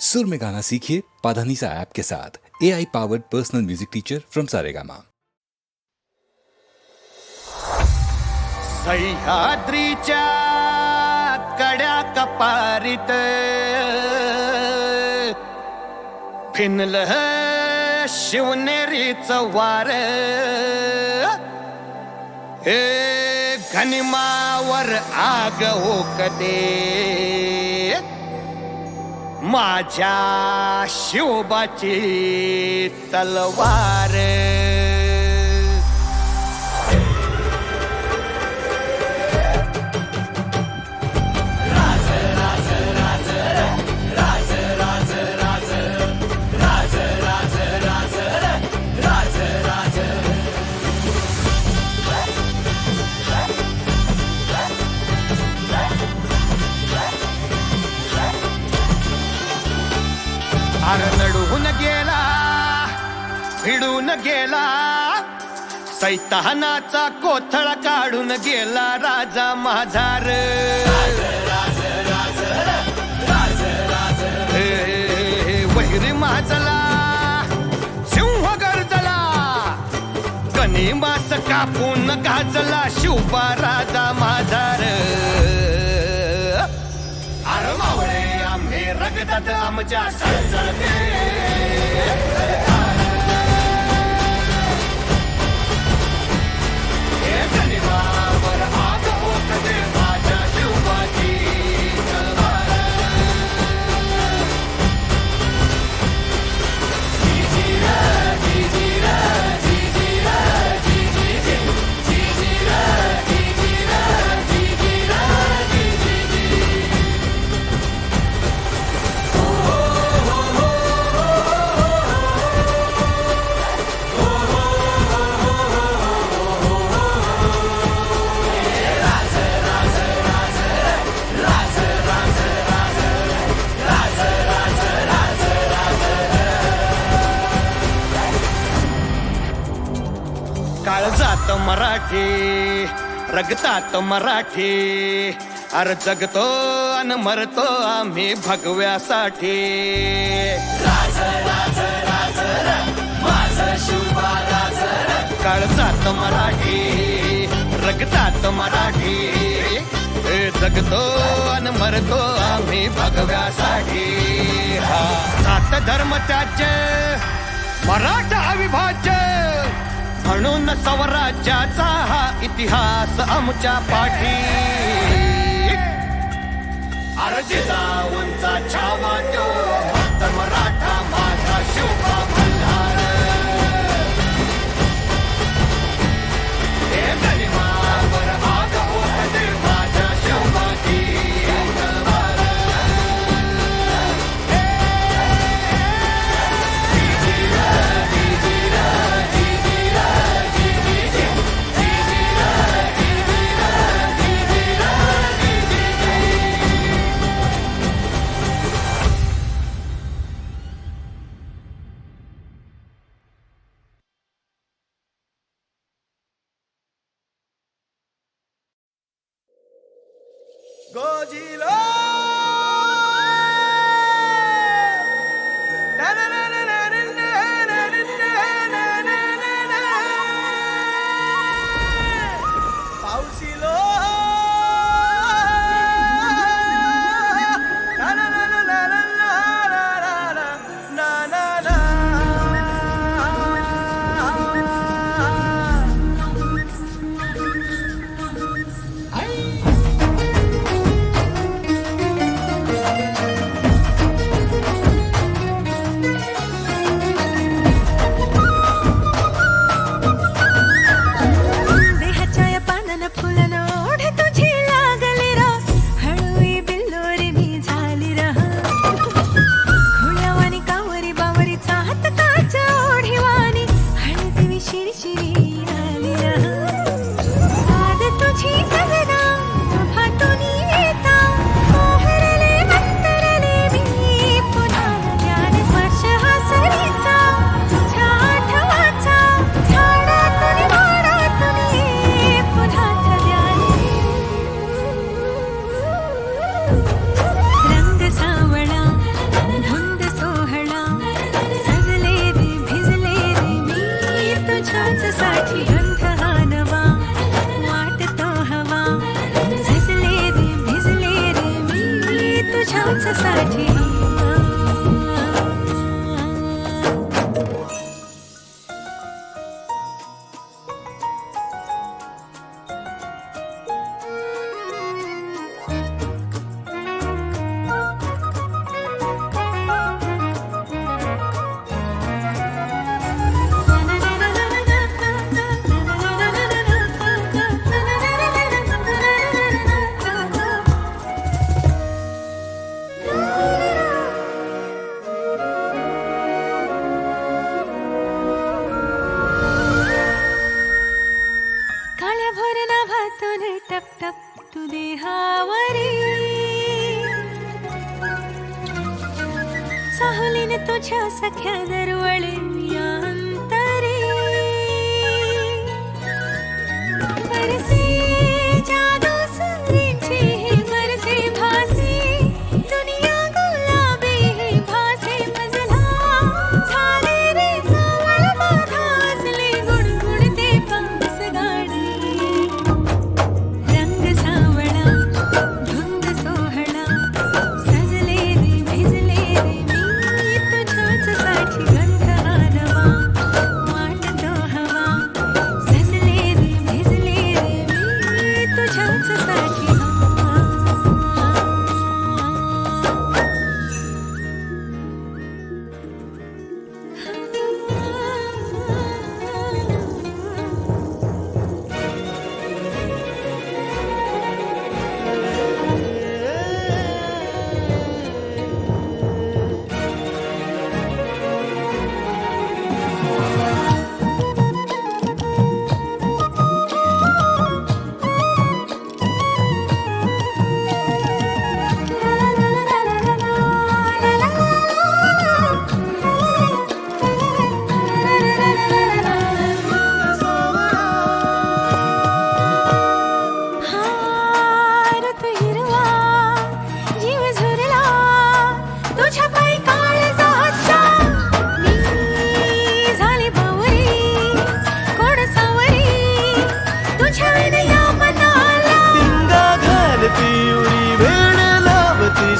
सुर में गाना सीखिए पाधानीसा ऐप के साथ। A I powered personal music teacher from Saregama सह्याद्रीच्या कड्या कपारीत। फिनल शिवनेरीच वार हे घनिमावर आग होकते माझ्या शिवबाची तलवार. काढून गेला. सैतानाचा कोथळा काढून गेला. राजा माझार वैरी माझला. सिंह गरजला. कनी मास कापून गाजला. शिवबा राजा माझार आम्ही रगतात आमच्या सळसळते. मराठी रगतात मराठी. अर जगतो अन मरतो आम्ही भगव्यासाठी. काळजात मराठी रगतात मराठी. जगतो अन मरतो आम्ही भगव्यासाठी. हा सात धर्म त्याचे मराठा अविभाज्य. म्हणून स्वराज्याचा हा इतिहास आमच्या पाठी. अर्जी उंचा छावा तो मराठा গজিলা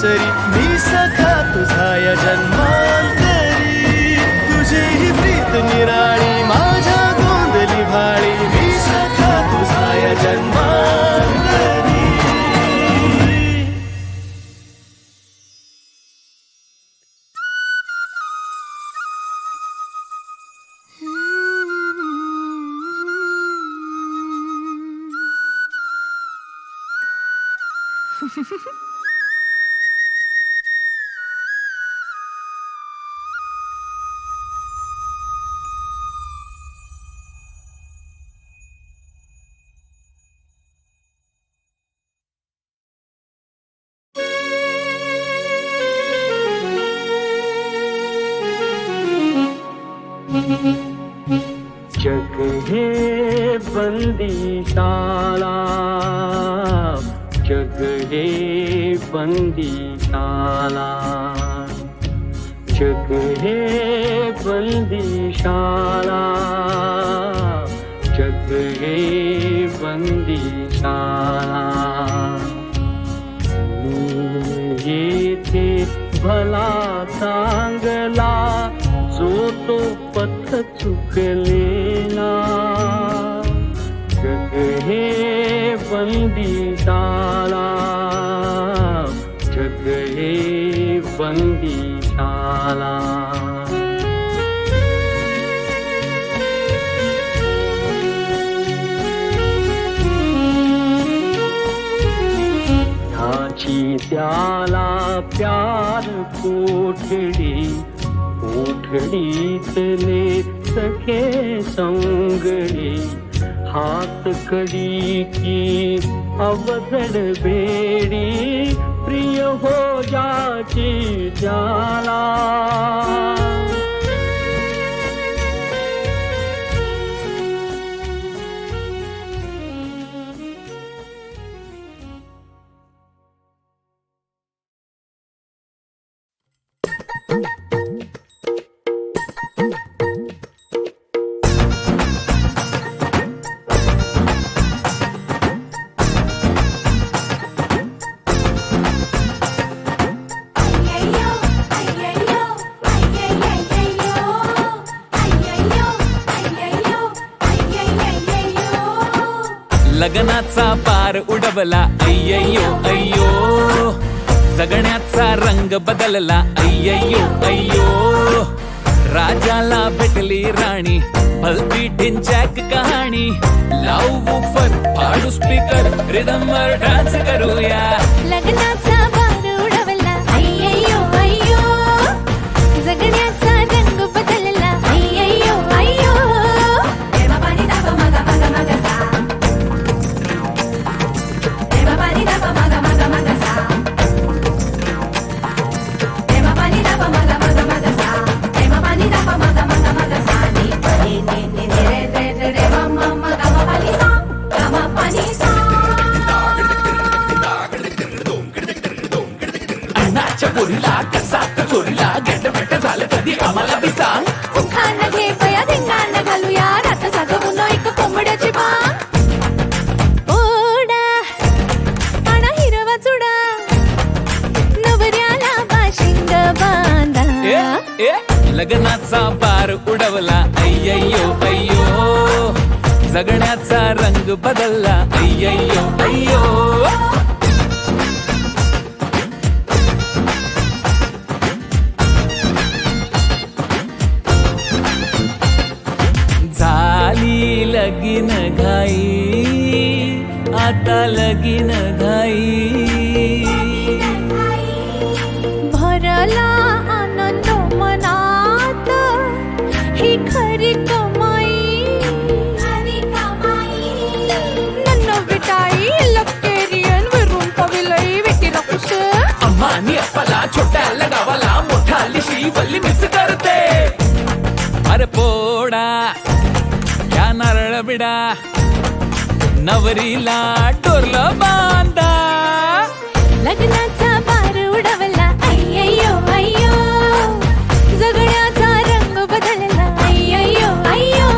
विसरी मी सखा तुझा या जन्मा बंदीशाला जग हे बंदीशाला जग हे बंदीशाला जग हे बंदीशाला येथे भला सांगला जो तो पथ चुकले बंदीशाला जग हे बंदीशाला ह्याची त्याला प्यार कोठडी कोठडीतले सखे संगडी. हाथ कडी की अवसर बेडी प्रिय हो जाती जाला। लग्नाचा पार उडवला. अय्यो अय्यो. जगण्याचा रंग बदलला. अय्यो अय्यो. राजाला भेटली राणी भलती ढिंचॅक कहाणी. लावू फर फाडू स्पीकर रिदमवर डान्स करूया. लग्नाचा अण्णाच्या पोरीला कसा चोरीला गॅट झालं कधी आम्हाला बी सांग. खाना घे पया धिंगाणा घालूया रात जागवून एक कोंबड्याची बांग ओढा आणा हिरवा चुडा नवऱ्याला बाशिंग बांधा. ए लग्नाचा पार उडवला अय्यो अय्यो. जगण्याचा रंग बदलला अय्यो अय्यो. आता लगीन घाई। भरला आनंद मनात ही खरी कमाई। नन्न विटाई लक्केरियन विरून पविलई विटी रकुस अम्मानी अप्पाला छोट्याला गावाला मोठा लिशी वल्ली मिस करते. अरे पोडा या नारळ बिडा नवरीला टोरलं बांधा. लग्नाचा बार उडवला अय्यो अय्यो जगण्याचा रंग बदलला अय्यो अय्यो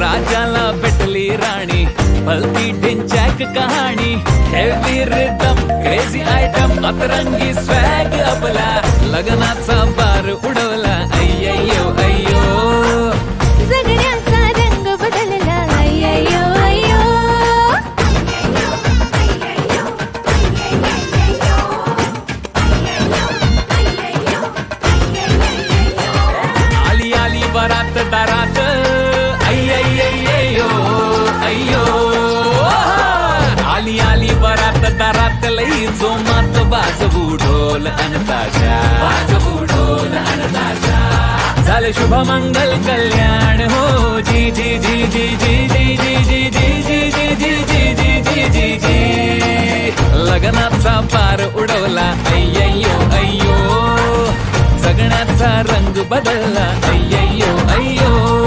राजाला भेटली राणी भलती ढिंचॅक कहाणी. हेवी रिदम क्रेझी आयटम अतरंगी स्वॅग आपला. लग्नाचा बार उडवला अय्यो शुभ मंगल कल्याण हो जी जी जी जी जी जी जी जी जी जी जी जी जी जी जी जी जी लग्नाचा पार उडवला अय्यो अय्यो जगण्याचा रंग बदलला अय्यो अय्यो अय्यो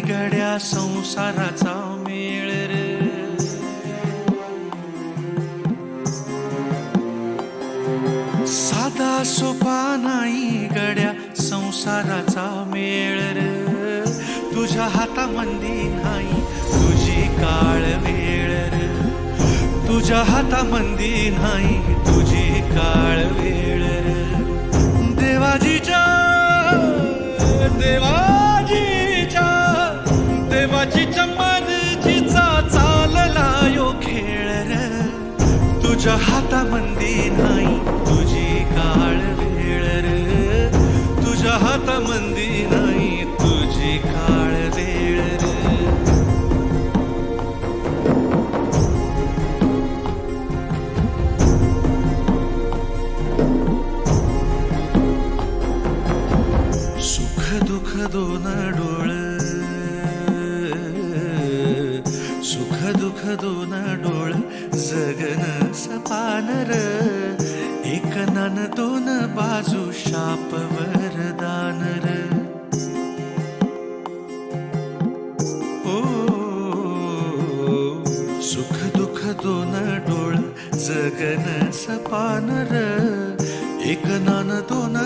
घड्या गड्या संसाराचा मेळ रे. साधा सोपा नाही गड्या संसाराचा मेळ रे. तुझ्या हातामंदी नाही तुझी काळ वेळ रे. तुझ्या हातामंदी नाही तुझी काळ वेळ रे. देवाजीच्या देवा! तुझ्या हातामंदी नाही तुझी काळ हातामंदी नाही तुझी काळ वेळ रे. सुख दुःख दोन डोळ. सुख दुःख दोन डोळ. जगन सपानर एक नान दोन बाजू शाप वरदानर ओ सुख दुख दोन डोळ जगन सपानर एक नान दोन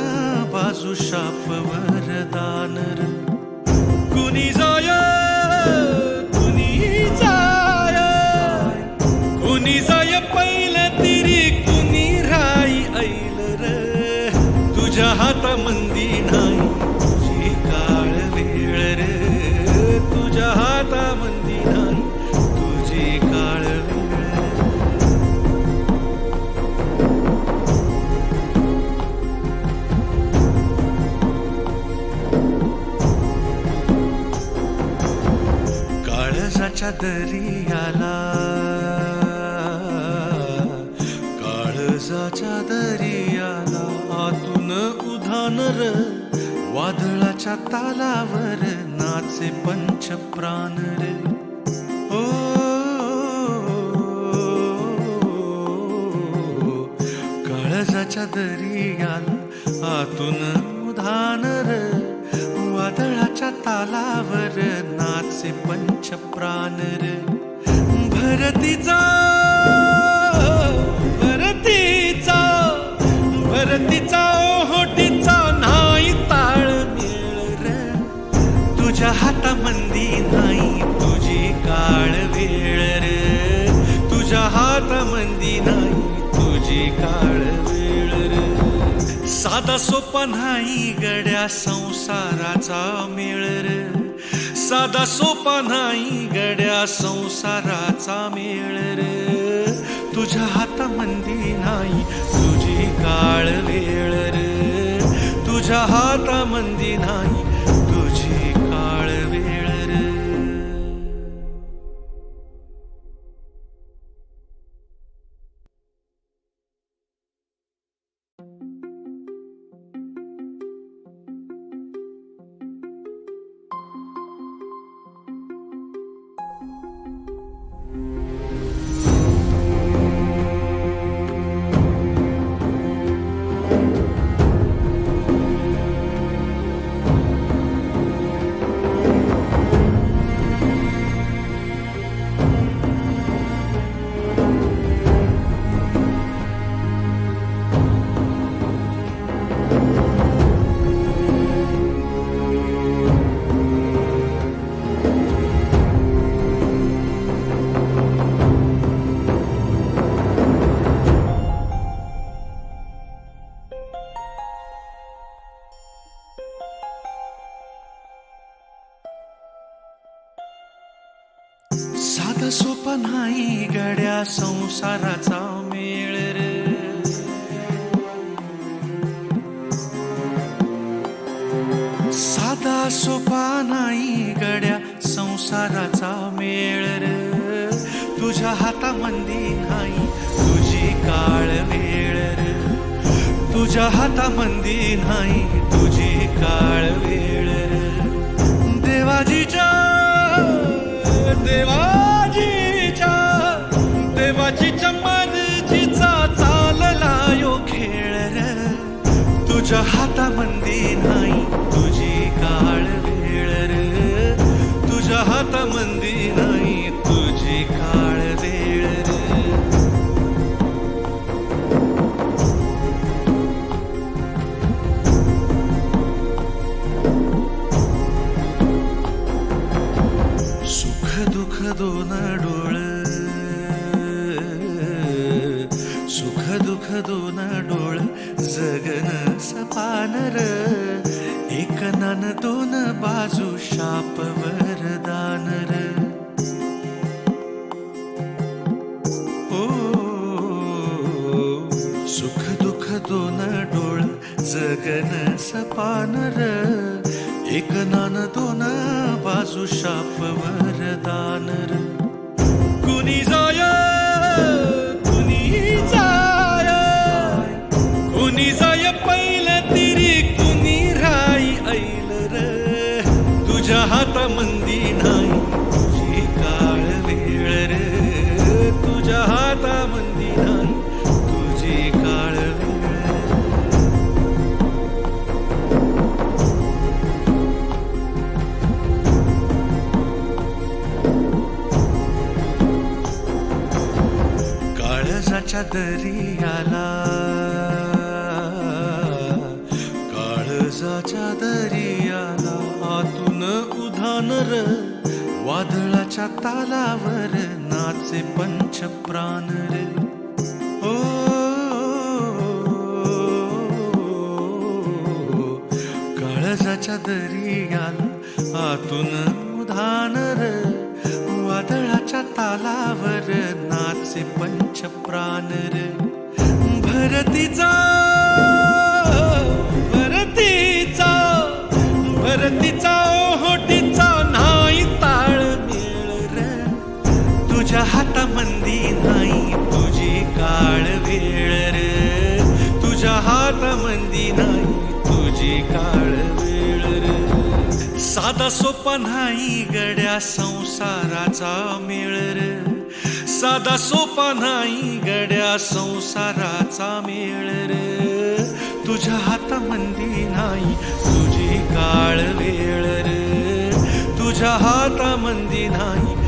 बाजू शाप वरदानर कुणी जाया दरियाला. काळजाच्या दरियाला आतून उधानर वादळाच्या तालावर नाचे पंच प्राण रे. ओ काळजाच्या दरियाला आतून उधानर वादळाच्या तालावर नाचे पंच प्राण रे. भरतीचा भरतीचा भरतीचा ओहोटीचा नाही ताळ मिळ रे. तुझ्या हातामंदी नाही तुझी काळ वेळ रे. तुझ्या हातामंदी नाही तुझी काळ वेळ साधा सोपा नाही गड्या संसाराचा मेळ रे. साधा सोपा नाही गड्या संसाराचा मेळ रे. तुझ्या हातामंदी नाही तुझी काळ वेळ रे. तुझ्या हातामंदी नाही साधा सोपा नाही गड्या संसाराचा मेळ रे. साधा सोपा नाही गड्या संसाराचा मेळ रे. तुझ्या हातामंदी नाही तुझी काळ वेळ रे. तुझ्या हातामंदी नाही तुझी काळ वेळ देवाजीच्या देवाची मर्जीचा चालला यो खेळ तुझ्या हातामंदी नाही ज्ञान दोन बाजू शाप वरदानर ओ सुख दुख दोन डोळ जगन पानर एक नान दोन बाजू शाप वरदानर काळजाच्या दरियाला. काळजाच्या दरियाला आतून उधानर वादळाच्या तालावर नाचे पंच प्राण रे. ओ काळजाच्या दरियाला आतून उधानर वादळाच्या तालावर नाचे पंच प्राणर भरतीचा भरतीचा भरतीचा. सोपा नाही गड्या संसाराचा मेळ रे. साधा सोपा नाही गड्या संसाराचा मेळ रे. तुझ्या हातामंदी नाही तुझी काळ वेळ रे. तुझ्या हातामंदी नाही